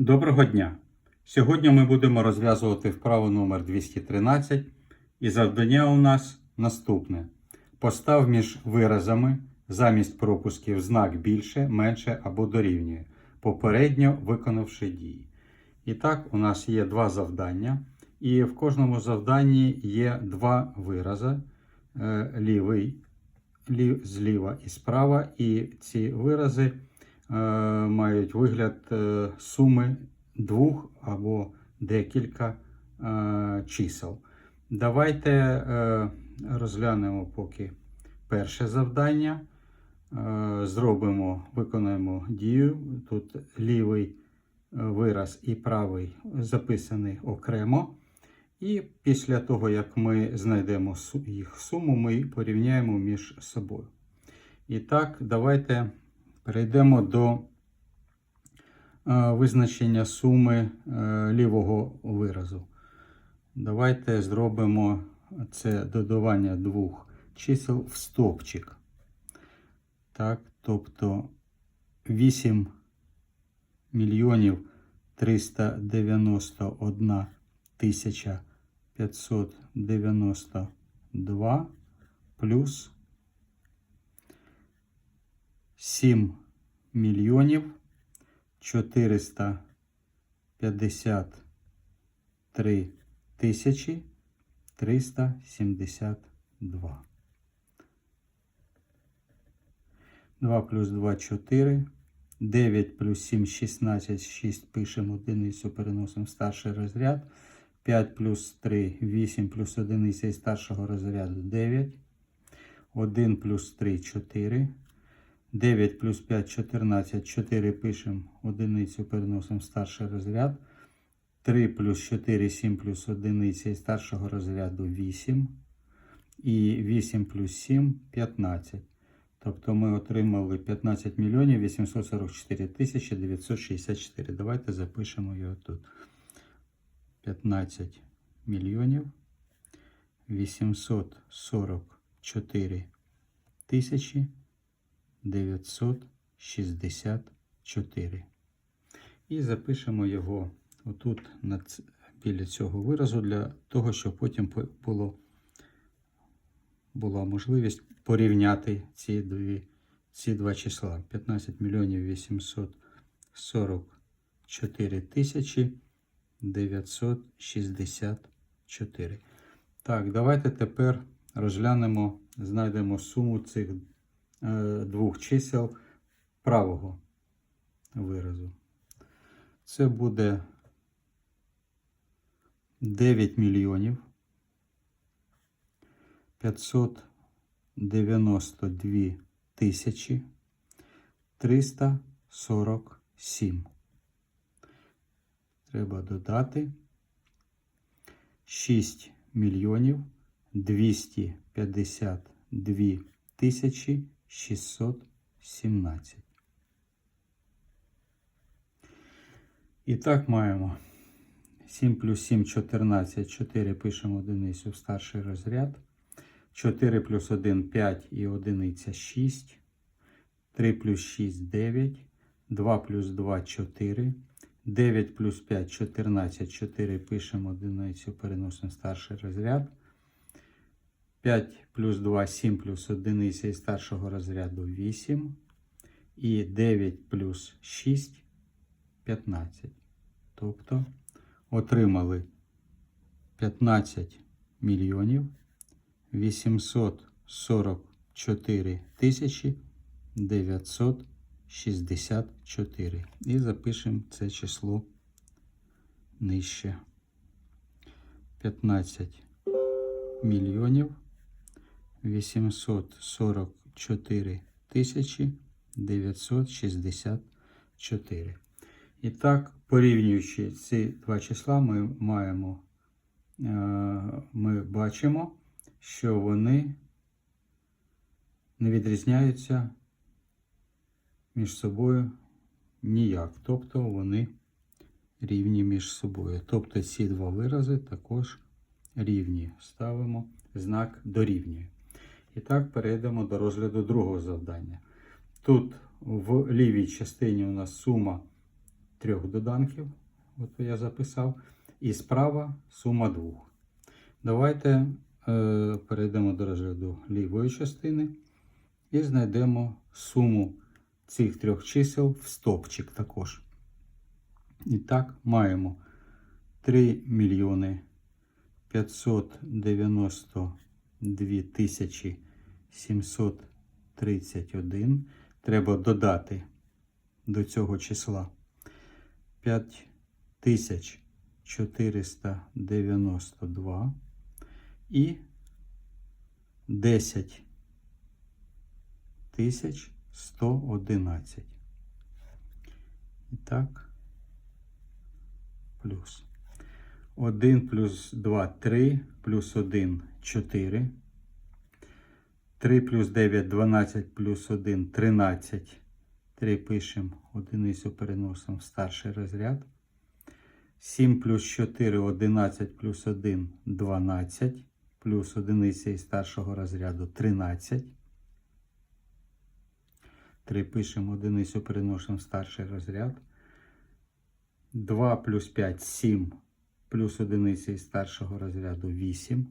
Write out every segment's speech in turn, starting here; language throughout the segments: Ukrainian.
Доброго дня! Сьогодні ми будемо розв'язувати вправу номер 213 і завдання у нас наступне. Постав між виразами замість пропусків знак більше, менше або дорівнює, попередньо виконавши дії. І так, у нас є два завдання, і в кожному завданні є два вирази: е, лівий лі- зліва і справа, і ці вирази мають вигляд е, суми двох або декілька е, чисел. Давайте е, розглянемо поки перше завдання. Е, Зробимо, виконаємо дію. Тут лівий е, вираз і правий записаний окремо. І після того, як ми знайдемо їх суму, ми порівняємо між собою. І так, давайте перейдемо до е, визначення суми е, лівого виразу. Давайте зробимо це додавання двох чисел в стовпчик. Так, тобто 8 мільйонів 391 тисяча 592 плюс 7 мільйонів 453 тисячі 372. 2 плюс 2 4. 9 плюс 7 16, 6 пишемо одиницю, переносимо в старший розряд. 5 плюс 3 8 плюс одиниця із старшого розряду 9. 1 плюс 3 4. 9 плюс 5 14, 4 пишемо одиницю, переносимо старший розряд. 3 плюс 4 7 плюс одиниця із старшого розряду 8. І 8 плюс 7 15. Тобто ми отримали 15 мільйонів 844 тисячі 964. Давайте запишемо його тут. 15 мільйонів 844 тисячі 964. І запишемо його отут біля цього виразу для того, щоб потім було була можливість порівняти ці, дві, ці два числа. 15 мільйонів 844 тисячі 964. Так, давайте тепер розглянемо, знайдемо суму цих двох чисел правого виразу. Це буде 9 мільйонів 592 тисячі 347. Треба додати 6 мільйонів 252 тисячі 617. І так маємо 7 плюс 7 14, 4 пишемо одиницю в старший розряд. 4 плюс 1 5 і одиниця 6. 3 плюс 6 9. 2 плюс 2 4. 9 плюс 5 14, 4 пишемо одиницю, переносимо в старший розряд. 5 плюс 2 7 плюс одиниця із старшого розряду 8. І 9 плюс 6 15. Тобто отримали 15 мільйонів 844 тисячі 964. І запишемо це число нижче. 15 мільйонів 844 тисячі 964. І так, порівнюючи ці два числа, ми маємо, е, ми бачимо, що вони не відрізняються між собою ніяк. Тобто вони рівні між собою. Тобто ці два вирази також рівні. Ставимо знак дорівнює. І так перейдемо до розгляду другого завдання. Тут в лівій частині у нас сума трьох доданків. От я записав. І справа сума двох. Давайте е, перейдемо до розгляду лівої частини і знайдемо суму цих трьох чисел в стопчик також. І так, маємо 3 мільйони 592 тисячі 731. Треба додати до цього числа 5492 і 10 тисяч 111. І так, плюс. 1 плюс 2 3, плюс 1 4. 3 плюс 9 12 плюс 1 13. 3 пишемо, одиницю переносимо в старший розряд. 7 плюс 4 11 плюс 1 12. Плюс одиниця із старшого розряду 13. 3 пишемо, одиницю переносимо в старший розряд. 2 плюс 5 7 плюс одиниця із старшого розряду 8.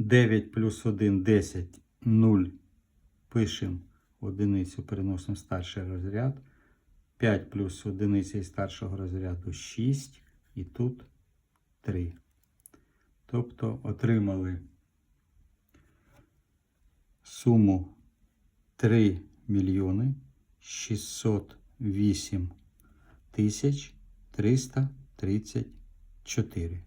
9 плюс 1 10 0. Пишемо одиницю переносимо старший розряд. 5 плюс одиниця із старшого розряду 6. І тут 3. Тобто отримали суму 3 мільйони 608 тисяч 334.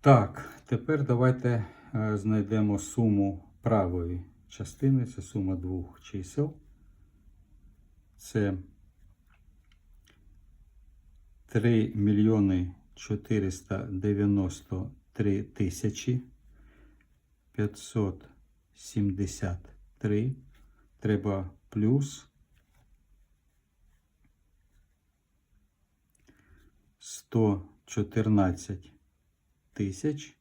Так, тепер давайте е, знайдемо суму правої частини. Це сума двох чисел. Це 3 мільйони 493 тисячі 573. Треба плюс 114 тисяч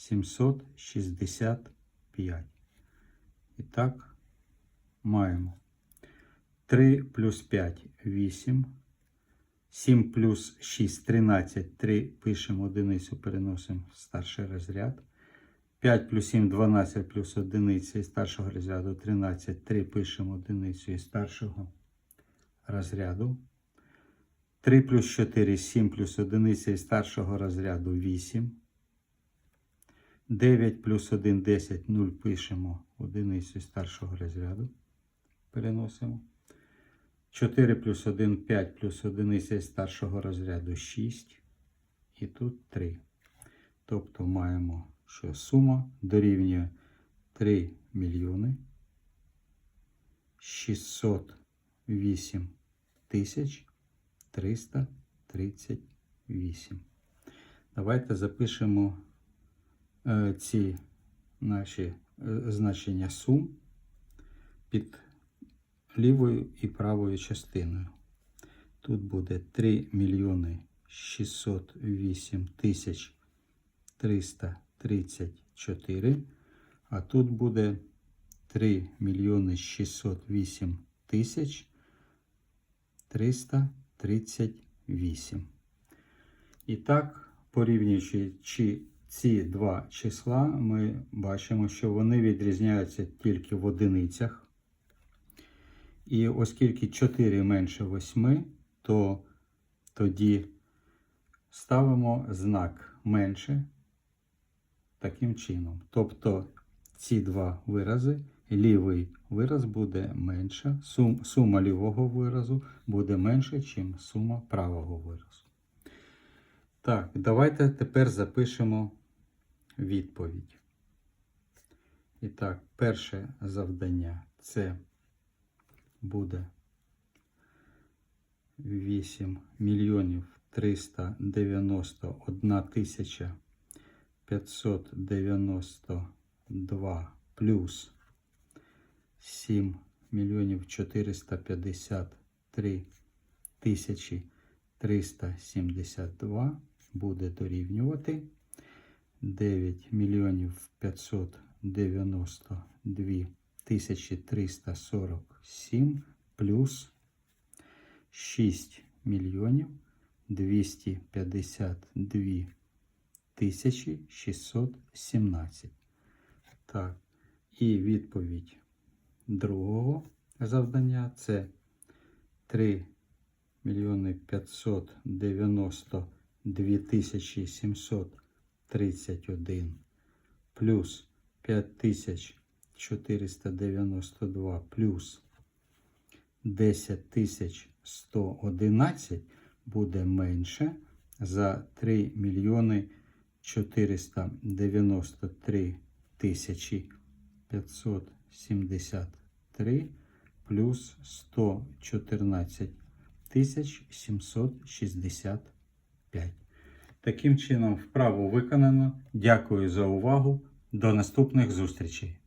765. І так, маємо 3 плюс 5 8. 7 плюс 6 13. 3 пишемо одиницю, переносимо в старший розряд. 5 плюс 7 12 плюс одиниця із старшого розряду 13. 3 пишемо одиницю із старшого розряду. 3 плюс 4 7 плюс одиниця із старшого розряду 8. 9 плюс 1 10 0 пишемо одиницю старшого розряду. Переносимо. 4 плюс 1 5 плюс одиниця старшого розряду 6. І тут 3. Тобто маємо, що сума дорівнює 3 мільйони 608 тисяч 338. Давайте запишемо ці наші е, значення сум під лівою і правою частиною. Тут буде 3 мільйони 608 тисяч 334, а тут буде 3 мільйони 608 тисяч 338. І так, порівнюючи чи ці два числа, ми бачимо, що вони відрізняються тільки в одиницях. І оскільки 4 менше 8, то тоді ставимо знак менше таким чином. Тобто ці два вирази, лівий вираз буде менше, сум, сума лівого виразу буде менше, ніж сума правого виразу. Так, давайте тепер запишемо відповідь. І так, перше завдання це буде 8 мільйонів 391 тисяча 592 плюс 7 мільйонів 453 тисячі 372 буде дорівнювати 9 мільйонів 592 347 плюс 6 мільйонів 252 тисячі 617. Так, і відповідь другого завдання це 3 мільйони 592 тисячі 731 плюс 5492 плюс 10111 буде менше за 3 мільйони 493 тисячі 573 плюс 114 тисяч 765. Таким чином, вправу виконано. Дякую за увагу. До наступних зустрічей.